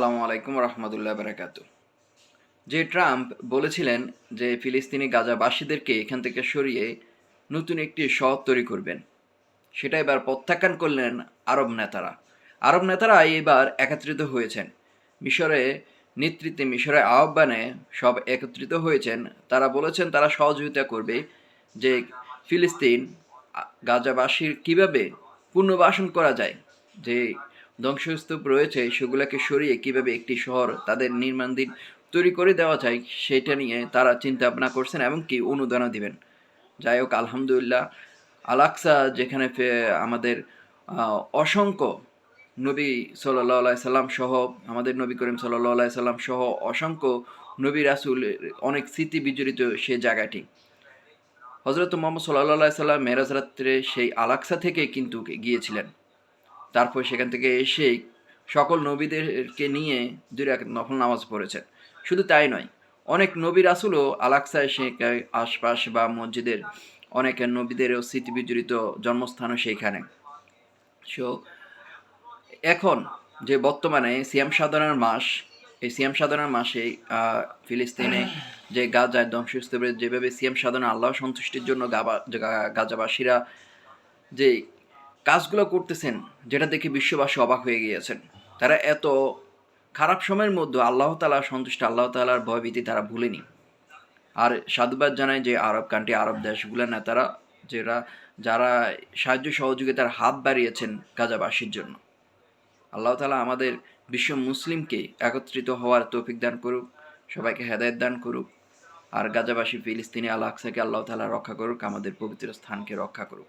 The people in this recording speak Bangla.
আসসালামু আলাইকুম রহমতুল্লাহ বারাকাত যে ট্রাম্প বলেছিলেন যে ফিলিস্তিনি গাজাবাসীদেরকে এখান থেকে সরিয়ে নতুন একটি শহর তৈরি করবেন, সেটা এবার প্রত্যাখ্যান করলেন আরব নেতারা। আরব নেতারা এবার একত্রিত হয়েছেন। মিশরে নেতৃত্বে মিশরের আহ্বানে সব একত্রিত হয়েছেন। তারা বলেছেন তারা সহযোগিতা করবে যে ফিলিস্তিন গাজাবাসীর কীভাবে পুনর্বাসন করা যায়, যে ধ্বংসস্তূপ রয়েছে, সেগুলোকে সরিয়ে কীভাবে একটি শহর তাদের নির্মাণদিন তৈরি করে দেওয়া যায়, সেটা নিয়ে তারা চিন্তা ভাবনা করছেন এবং কি অনুদানও দিবেন। যাই হোক, আলহামদুলিল্লাহ আলাক্সা যেখানে আমাদের অসংখ্য নবী সাল্লাহ সাল্লাম সহ, আমাদের নবী করিম সাল্লাহ সাল্লাম সহ অসংখ্য নবী রাসুল, অনেক স্মৃতি বিজড়িত সে জায়গাটি। হজরত মোহাম্মদ সাল্লাহ সাল্লাম মেরাজ রাত্রে সেই আলাক্সা থেকে কিন্তু গিয়েছিলেন। তারপর সেখান থেকে এসে সকল নবীদেরকে নিয়ে দুই রাকাত নফল নামাজ পড়েছেন। শুধু তাই নয়, অনেক নবী রাসুলও আলাক্সা এসে আশপাশ বা মসজিদের অনেক নবীদেরও স্মৃতি বিজড়িত জন্মস্থানও সেইখানে। সো, এখন যে বর্তমানে সিয়াম সাধনার মাস, এই সিয়াম সাধনার মাসে ফিলিস্তিনে যে গাজায় ধ্বংসস্তূপে যেভাবে সিয়াম সাধনা আল্লাহ সন্তুষ্টির জন্য গাবা- গাজাবাসীরা যে কাজগুলো করতেছেন, যেটা দেখে বিশ্ববাসী অবাক হয়ে গিয়েছেন। তারা এত খারাপ সময়ের মধ্যে আল্লাহ তালা সন্তুষ্ট, আল্লাহ তালার ভয়ভীতি তারা ভুলেনি। আর সাধুবাদ জানায় যে আরব কান্ট্রি, আরব দেশগুলোর নেতারা, যারা যারা সাহায্য সহযোগিতার হাত বাড়িয়েছেন গাজাবাসীর জন্য। আল্লাহ তালা আমাদের বিশ্ব মুসলিমকে একত্রিত হওয়ার তৌফিক দান করুক, সবাইকে হেদায়ত দান করুক, আর গাজাবাসী ফিলিস্তিনি আল আকসাকে আল্লাহ তালা রক্ষা করুক, আমাদের পবিত্র স্থানকে রক্ষা করুক।